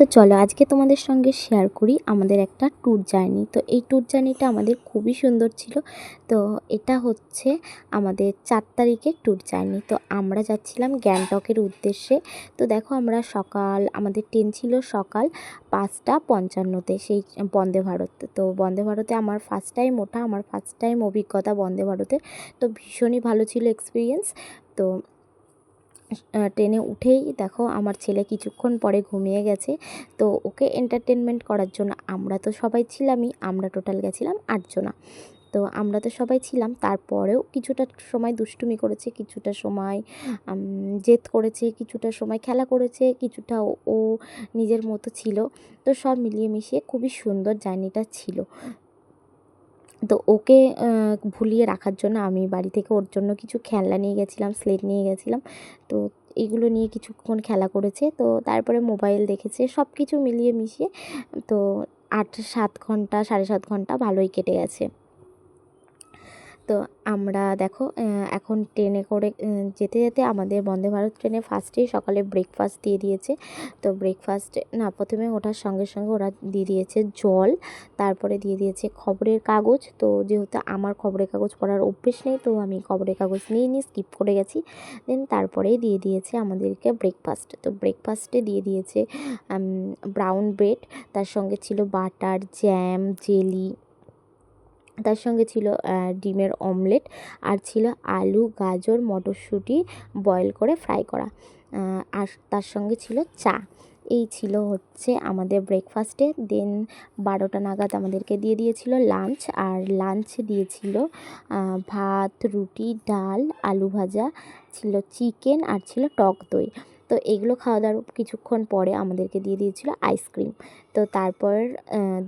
তো চলো আজকে তোমাদের সঙ্গে শেয়ার করি আমাদের একটা ট্যুর জার্নি তো এই ট্যুর জার্নিটা আমাদের খুবই সুন্দর ছিল। তো এটা হচ্ছে আমাদের চার তারিখের ট্যুর জার্নি তো আমরা যাচ্ছিলাম গ্যাংটকের উদ্দেশ্যে। তো দেখো আমরা সকাল, আমাদের ট্রেন ছিল সকাল পাঁচটা পঞ্চান্নতে সেই বন্দে ভারত। তো বন্দে ভারতে আমার ফার্স্ট টাইম ওঠা আমার ফার্স্ট টাইম অভিজ্ঞতা বন্দে ভারতে তো ভীষণই ভালো ছিল এক্সপিরিয়েন্স তো ট্রেনে উঠেই দেখো আমার ছেলে কিছুক্ষণ পরে ঘুমিয়ে গেছে। তো ওকে এন্টারটেনমেন্ট করার জন্য আমরা তো সবাই ছিলামই, আমরা টোটাল গেছিলাম আটজনা তো আমরা তো সবাই ছিলাম, তারপরেও কিছুটা সময় দুষ্টুমি করেছে, কিছুটা সময় জেদ করেছে, কিছুটা সময় খেলা করেছে, কিছুটা ও নিজের মতো ছিল। তো সব মিলিয়ে মিশিয়ে খুবই সুন্দর জার্নিটা ছিল। তো ওকে ভুলিয়ে রাখার জন্য আমি বাড়ি থেকে ওর জন্য কিছু খেলনা নিয়ে গেছিলাম স্লেট নিয়ে গেছিলাম। তো এগুলো নিয়ে কিছুক্ষণ খেলা করেছে। তো তারপরে মোবাইল দেখেছে সব কিছু মিলিয়ে মিশিয়ে তো আট সাত ঘণ্টা, সাড়ে সাত ঘণ্টা ভালোই কেটে গেছে। তো আমরা দেখো এখন ট্রেনে করে যেতে যেতে আমাদের বন্দে ভারত ট্রেনে ফার্স্টেই সকালে ব্রেকফাস্ট দিয়ে দিয়েছে। তো ব্রেকফাস্ট না, প্রথমে ওঠার সঙ্গে সঙ্গে ওরা দিয়ে দিয়েছে জল, তারপরে দিয়ে দিয়েছে খবরের কাগজ। তো যেহেতু আমার খবরের কাগজ পড়ার অভ্যেস নেই, তো আমি খবরের কাগজ নিয়ে নিয়ে স্কিপ করে গেছি। দেন তারপরেই দিয়ে দিয়েছে আমাদেরকে ব্রেকফাস্ট তো ব্রেকফাস্টে দিয়ে দিয়েছে ব্রাউন ব্রেড তার সঙ্গে ছিল বাটার জ্যাম জেলি তার সঙ্গে ছিল ডিমের অমলেট আর ছিল আলু, গাজর, মটরশুঁটি বয়েল করে ফ্রাই করা। আর তার সঙ্গে ছিল চা। এই ছিল হচ্ছে আমাদের ব্রেকফাস্টে দেন বারোটা নাগাদ আমাদেরকে দিয়ে দিয়েছিল লাঞ্চ আর লাঞ্চ দিয়েছিল ভাত, রুটি, ডাল, আলু ভাজা, ছিল চিকেন আর ছিল টক দই। তো এগুলো খাওয়া দাওয়ার কিছুক্ষণ পরে আমাদেরকে দিয়ে দিয়েছিল আইসক্রিম। তো তারপর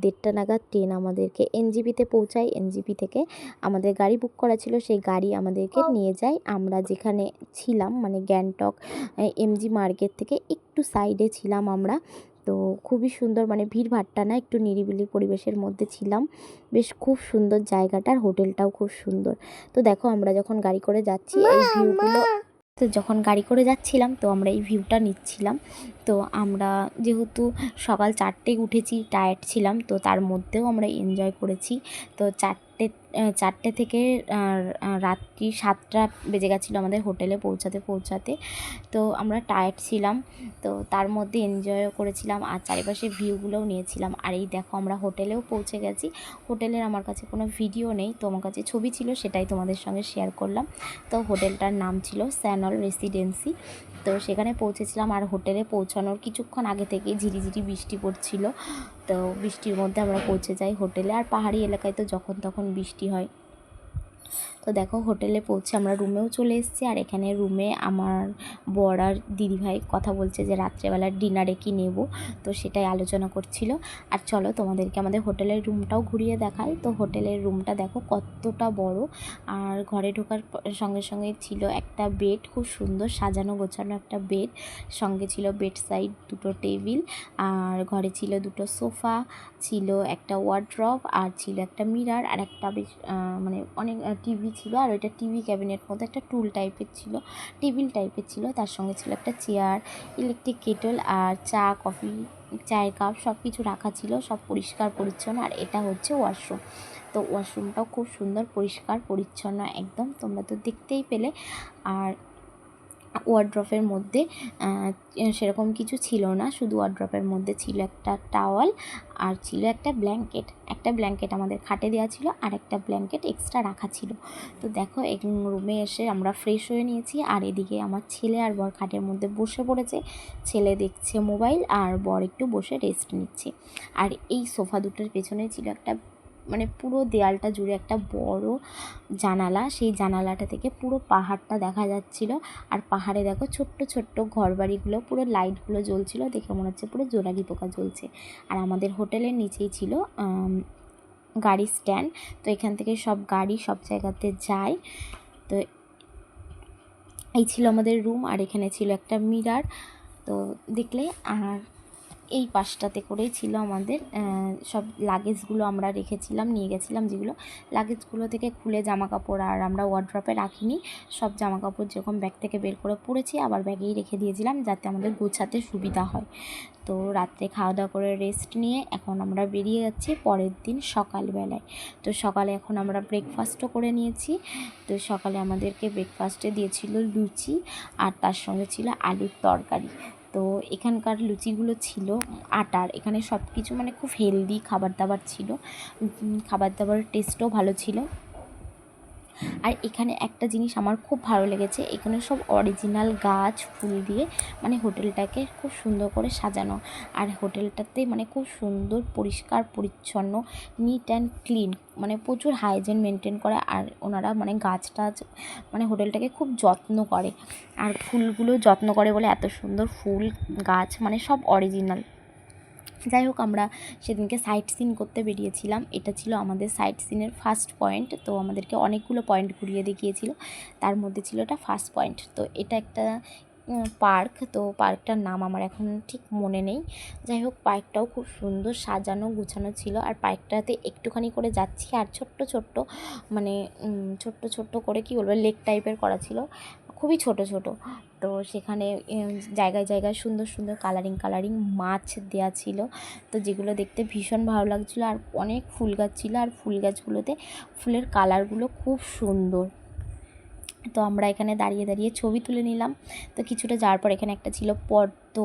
দেড়টা নাগাদ ট্রেন আমাদেরকে এনজিপিতে পৌঁছায়। এনজিপি থেকে আমাদের গাড়ি বুক করা ছিল। সেই গাড়ি আমাদেরকে নিয়ে যায়। আমরা যেখানে ছিলাম মানে গ্যাংটক এমজি মার্কেট থেকে একটু সাইডে ছিলাম আমরা। তো খুবই সুন্দর মানে ভিড়ভাট্টা না একটু নিরিবিলি পরিবেশের মধ্যে ছিলাম। বেশ খুব সুন্দর জায়গাটার হোটেলটাও খুব সুন্দর। তো দেখো আমরা যখন গাড়ি করে যাচ্ছি এই ভিউগুলো তো যখন গাড়ি করে যাচ্ছিলাম, তো আমরা এই ভিউটা নিচ্ছিলাম। তো আমরা যেহেতু সকাল চারটেয় উঠেছি টায়ার্ড ছিলাম, তো তার মধ্যেও আমরা এনজয় করেছি। তো চারটে চারটে থেকে রাত্রি সাতটা বেজে গেছিল আমাদের হোটেলে পৌঁছাতে পৌঁছাতে। তো আমরা টায়ার্ড ছিলাম। তো তার মধ্যে এনজয়ও করেছিলাম আর চারিপাশে ভিউগুলোও নিয়েছিলাম। আর এই দেখো, আমরা হোটেলেও পৌঁছে গেছি। হোটেলের আমার কাছে কোনো ভিডিও নেই। তো আমার কাছে ছবি ছিল, সেটাই তোমাদের সঙ্গে শেয়ার করলাম। তো হোটেলটার নাম ছিল স্যানল রেসিডেন্সি তো সেখানে পৌঁছেছিলাম আর হোটেলে পৌঁছানোর কিছুক্ষণ আগে থেকেই ঝিরিঝিরি বৃষ্টি পড়ছিল। তো বৃষ্টির মধ্যে আমরা পৌঁছে যাই হোটেলে। আর পাহাড়ি এলাকায় তো যখন তখন বৃষ্টি হয়। তো দেখো হোটেলে পৌঁছে আমরা রুমেও চলে এসেছি আর এখানে রুমে আমার বর আর দিদিভাই কথা বলছে যে রাত্রেবেলার ডিনারে কি নেব। তো সেটাই আলোচনা করছিল। আর চলো তোমাদেরকে আমাদের হোটেলের রুমটাও ঘুরিয়ে দেখাই। তো হোটেলের রুমটা দেখো কতটা বড়। আর ঘরে ঢোকার সঙ্গে সঙ্গে ছিল একটা বেড খুব সুন্দর সাজানো গোছানো একটা বেড সঙ্গে ছিল বেড সাইড দুটো টেবিল আর ঘরে ছিল দুটো সোফা ছিল একটা ওয়ার্ড্রপ আর ছিল একটা মিরার আর একটা বেশ মানে অনেক টিভি ছিল, আর ওইটা টিভি ক্যাবিনেট মতো একটা টুল টাইপের ছিল টেবিল টাইপের ছিল, তার সঙ্গে ছিল একটা চেয়ার ইলেকট্রিক কেটল আর চা কফি চায়ের কাপ সব কিছু রাখা ছিল, সব পরিষ্কার পরিচ্ছন্ন, আর এটা হচ্ছে ওয়াশরুম তো ওয়াশরুমটাও খুব সুন্দর, পরিষ্কার, পরিচ্ছন্ন একদম, তোমরা তো দেখতেই পেলে। আর ওয়ার্ড্রপের মধ্যে সেরকম কিছু ছিল না। শুধু ওয়ার্ড্রপের মধ্যে ছিল একটা টাওয়াল আর ছিল একটা ব্ল্যাঙ্কেট। একটা ব্ল্যাঙ্কেট আমাদের খাটে দেওয়া ছিল আর একটা ব্ল্যাঙ্কেট এক্সট্রা রাখা ছিল। তো দেখো এক রুমে এসে আমরা ফ্রেশ হয়ে নিয়েছি। আর এদিকে আমার ছেলে আর বর খাটের মধ্যে বসে পড়েছে। ছেলে দেখছে মোবাইল আর বর একটু বসে রেস্ট নিচ্ছে। আর এই সোফা দুটোর পেছনে ছিল একটা মানে পুরো দেয়ালটা জুড়ে একটা বড় জানালা। সেই জানালাটা থেকে পুরো পাহাড়টা দেখা যাচ্ছিল। আর পাহাড়ে দেখো ছোট্ট ছোট্ট ঘরবাড়িগুলো, পুরো লাইটগুলো জ্বলছিল। দেখে মনে হচ্ছে পুরো জোনাকি পোকা জ্বলছে। আর আমাদের হোটেলের নিচেই ছিল গাড়ি স্ট্যান্ড। তো এখান থেকে সব গাড়ি সব জায়গাতে যায়। তো এই ছিল আমাদের রুম। আর এখানে ছিল একটা মিরার। তো দেখলে আর এই পাশটাতে করেই ছিল আমাদের সব লাগেজগুলো আমরা রেখেছিলাম, নিয়ে গেছিলাম যেগুলো। লাগেজগুলো থেকে খুলে জামা কাপড় আর আমরা ওয়ার্ড্রপে রাখিনি। সব জামা কাপড় যেরকম ব্যাগ থেকে বের করে পরেছি, আবার ব্যাগেই রেখে দিয়েছিলাম যাতে আমাদের গোছাতে সুবিধা হয়। তো রাত্রে খাওয়া দাওয়া করে রেস্ট নিয়ে এখন আমরা বেরিয়ে যাচ্ছি পরের দিন সকালবেলায়। তো সকালে এখন আমরা ব্রেকফাস্টও করে নিয়েছি। তো সকালে আমাদেরকে ব্রেকফাস্টে দিয়েছিল লুচি আর তার সঙ্গে ছিল আলুর তরকারি। তো এখানকার লুচিগুলো ছিল আটার। এখানে সব কিছু মানে খুব হেলদি খাবার দাবার ছিল। খাবার দাবার টেস্টও ভালো ছিল। আর এখানে একটা জিনিস আমার খুব ভালো লেগেছে, এখানে সব অরিজিনাল গাছ, ফুল দিয়ে মানে হোটেলটাকে খুব সুন্দর করে সাজানো। আর হোটেলটাতে মানে খুব সুন্দর, পরিষ্কার, পরিচ্ছন্ন নিট অ্যান্ড ক্লিন মানে প্রচুর হাইজিন মেনটেন করে আর ওনারা মানে গাছ টাছ মানে হোটেলটাকে খুব যত্ন করে। আর ফুলগুলো যত্ন করে বলে এত সুন্দর ফুল, গাছ মানে সব অরিজিনাল যাই হোক আমরা সেদিনকে সাইট সিন করতে বেরিয়েছিলাম। এটা ছিল আমাদের সাইট সিনের ফার্স্ট পয়েন্ট তো আমাদেরকে অনেকগুলো পয়েন্ট ঘুরিয়ে দেখিয়েছিল। তার মধ্যে ছিল এটা ফার্স্ট পয়েন্ট তো এটা একটা পার্ক তো পার্কটার নাম আমার এখন ঠিক মনে নেই। যাই হোক পার্কটাও খুব সুন্দর সাজানো, গুছানো ছিল। আর পার্কটাতে একটুখানি করে যাচ্ছি, আর ছোট্ট ছোট্ট মানে ছোট্ট ছোট্ট করে কি বলব লেক টাইপের করা ছিল। খুবই ছোট ছোট। তো সেখানে জায়গায় জায়গায় সুন্দর সুন্দর কালারিং কালারিং মাছ দেওয়া ছিল। তো যেগুলো দেখতে ভীষণ ভালো লাগছিল আর অনেক ফুল গাছ ছিল আর ফুল গাছগুলোতে ফুলের কালারগুলো খুব সুন্দর। তো আমরা এখানে দাঁড়িয়ে দাঁড়িয়ে ছবি তুলে নিলাম। তো কিছুটা যাওয়ার পর এখানে একটা ছিল পদ্ম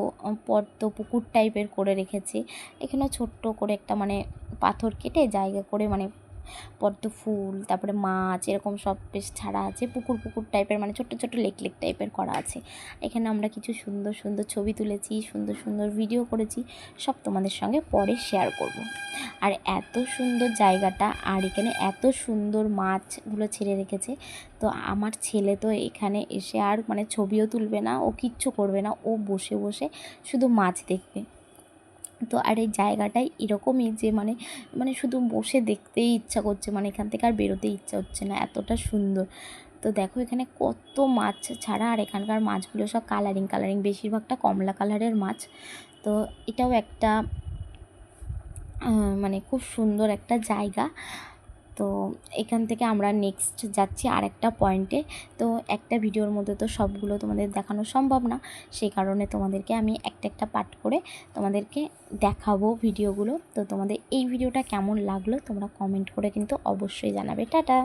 পদ্ম পুকুর টাইপের করে রেখেছে। এখানেও ছোট্ট করে একটা মানে পাথর কেটে জায়গা করে মানে পদ্ম ফুল, তারপরে মাছ, এরকম সব বেশ ছাড়া আছে। পুকুর পুকুর টাইপের মানে ছোট্ট ছোট্ট লেক লেক টাইপের করা আছে। এখানে আমরা কিছু সুন্দর সুন্দর ছবি তুলেছি, সুন্দর সুন্দর ভিডিও করেছি। সব তোমাদের সঙ্গে পরে শেয়ার করব। আর এত সুন্দর জায়গাটা, আর এখানে এত সুন্দর মাছগুলো ছেড়ে রেখেছে। তো আমার ছেলে তো এখানে এসে আর মানে ছবিও তুলবে না, ও কিচ্ছু করবে না। ও বসে বসে শুধু মাছ দেখবে। তো আর এই জায়গাটাই এরকমই যে মানে মানে শুধু বসে দেখতেই ইচ্ছা করছে মানে এখান থেকে আর বেরোতেই ইচ্ছা হচ্ছে না, এতটা সুন্দর। তো দেখো এখানে কত মাছ ছাড়া, আর এখানকার মাছগুলো সব কালারিং কালারিং বেশিরভাগটা কমলা কালারের মাছ। তো এটাও একটা মানে খুব সুন্দর একটা জায়গা। তো এখান থেকে আমরা নেক্সট যাচ্ছি আর একটা পয়েন্টে তো একটা ভিডিওর মধ্যে তো সবগুলো তোমাদের দেখানো সম্ভব না, সেই কারণে তোমাদেরকে আমি একটা একটা পার্ট করে তোমাদেরকে দেখাবো ভিডিওগুলো। তো তোমাদের এই ভিডিওটা কেমন লাগল তোমরা কমেন্ট করে কিন্তু অবশ্যই জানাবে। টাটা!